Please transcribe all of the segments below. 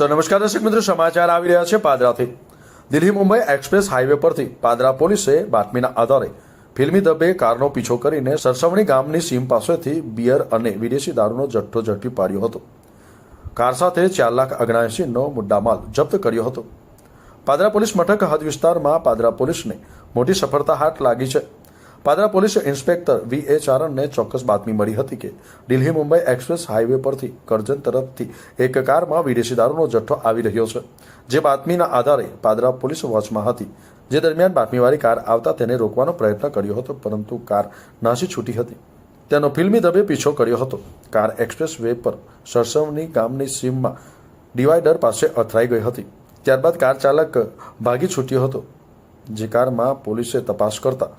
તો નમસ્કાર દર્શક મિત્રો, સમાચાર આવી રહ્યા છે પાદરાથી. દિલ્હી મુંબઈ એક્સપ્રેસ હાઈવે પરથી પાદરા પોલીસે બાતમીના આધારે ફિલ્મી દબે કારનો પીછો કરીને સરસવણી ગામની સીમ પાસેથી બિયર અને વિદેશી દારૂનો જથ્થો ઝડપી પાડ્યો હતો. કાર સાથે ચાર લાખ અગણાએંસીનો મુદ્દામાલ જપ્ત કર્યો હતો. પાદરા પોલીસ મથક હદ વિસ્તારમાં પાદરા પોલીસને મોટી સફળતા હાથ લાગી છે. Padra police inspector V A ચારણને ચોક્કસ બાતમી મળી હતી કે દિલ્હી મુંબઈ એક્સપ્રેસ હાઈવે પરથી કરજણ તરફથી એક કારમાં વિદેશી દારૂનો જથ્થો આવી રહ્યો છે. જે બાતમીના આધારે પાદરા પોલીસ વોચમાં હતી. જે દરમિયાન બાતમીવાળી કાર આવતા તેને રોકવાનો પ્રયત્ન કર્યો હતો, પરંતુ કાર નાસી છૂટી હતી. તેનો ફિલ્મી દબે પીછો કર્યો હતો. કાર એક્સપ્રેસ વે પર સરસવની ગામની સીમમાં ડિવાઈડર પાસે અથડાઈ ગઈ હતી. ત્યારબાદ કાર ચાલક ભાગી છૂટ્યો હતો. જે કારમાં પોલીસે તપાસ કરતા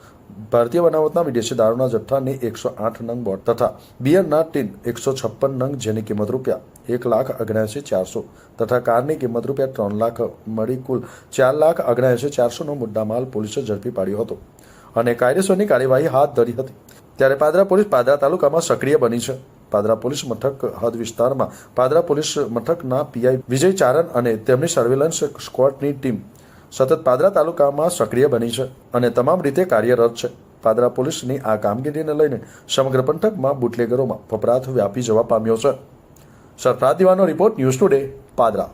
ભારતીય બનાવટના વિદેશી દારૂના જથ્થાની એકસો આઠ નંગ બોટ તથા બિયરના ટીન એકસો છપ્પન નંગ જેની કિંમત રૂપિયા એક લાખ અગણ્યાસી ચારસો તથા કારની કિંમત રૂપિયા ત્રણ લાખ મળી કુલ ચાર લાખ અગણ્યાસી ચારસોનો મુદ્દામાલ પોલીસે ઝડપી પાડ્યો હતો અને કાયદેસરની કાર્યવાહી હાથ ધરી હતી. ત્યારે પાદરા પોલીસ પાદરા તાલુકામાં સક્રિય બની છે. પાદરા પોલીસ મથક હદ વિસ્તારમાં પાદરા પોલીસ મથકના પીઆઈ વિજય ચારણ અને તેમની સર્વેલન્સ સ્ક્વોડની ટીમ સતત પાદરા તાલુકામાં સક્રિય બની છે અને તમામ રીતે કાર્યરત છે. પાદરા પોલીસની આ કામગીરીને લઈને સમગ્ર પંથકમાં બુટલેગરોમાં ફફડાટ વ્યાપી જવા પામ્યો છે. સરફરાદ દિવાનો રિપોર્ટ ન્યૂઝ ટુડે, પાદરા.